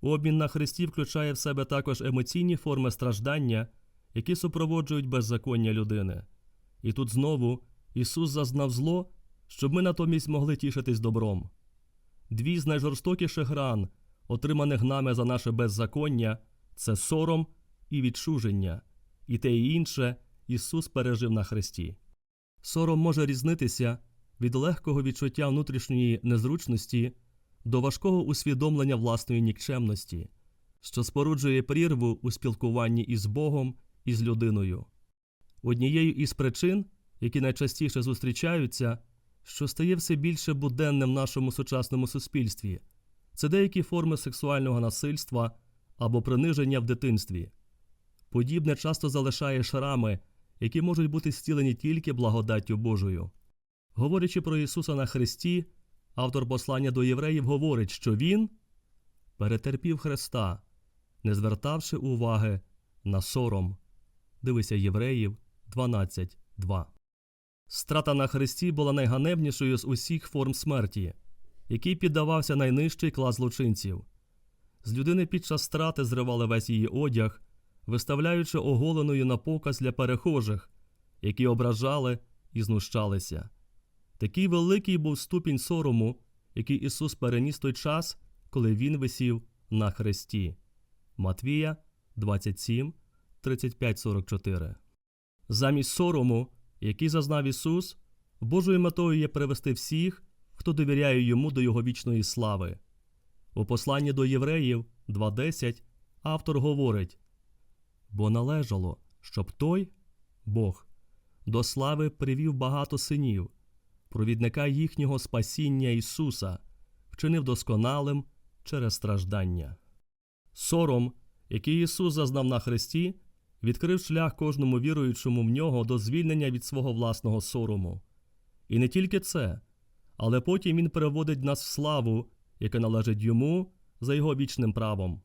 Обмін на Христі включає в себе також емоційні форми страждання, які супроводжують беззаконня людини. І тут знову Ісус зазнав зло, щоб ми натомість могли тішитись добром. Дві з найжорстокіших ран, отриманих нами за наше беззаконня, це сором і відчуження, і те і інше Ісус пережив на Христі. Сором може різнитися від легкого відчуття внутрішньої незручності до важкого усвідомлення власної нікчемності, що споруджує прірву у спілкуванні із Богом і з людиною. Однією із причин, які найчастіше зустрічаються, що стає все більше буденним в нашому сучасному суспільстві, це деякі форми сексуального насильства або приниження в дитинстві. Подібне часто залишає шрами, які можуть бути зцілені тільки благодаттю Божою. Говорячи про Ісуса на Христі, автор послання до євреїв говорить, що Він перетерпів Христа, не звертавши уваги на сором. Дивися Євреїв 12.2. Страта на Христі була найганебнішою з усіх форм смерті, який піддавався найнижчий клас злочинців. З людини під час страти зривали весь її одяг, виставляючи оголеною на показ для перехожих, які ображали і знущалися. Такий великий був ступінь сорому, який Ісус переніс той час, коли Він висів на хресті. Матвія 27, 35, 44. Замість сорому, який зазнав Ісус, Божою метою є привести всіх, хто довіряє йому до Його вічної слави. У посланні до євреїв 2.10 автор говорить: Бо належало, щоб той, Бог, до слави привів багато синів, провідника їхнього спасіння Ісуса, вчинив досконалим через страждання. Сором, який Ісус зазнав на Христі, відкрив шлях кожному віруючому в нього до звільнення від свого власного сорому. І не тільки це, але потім Він переводить нас в славу, яка належить йому за його вічним правом.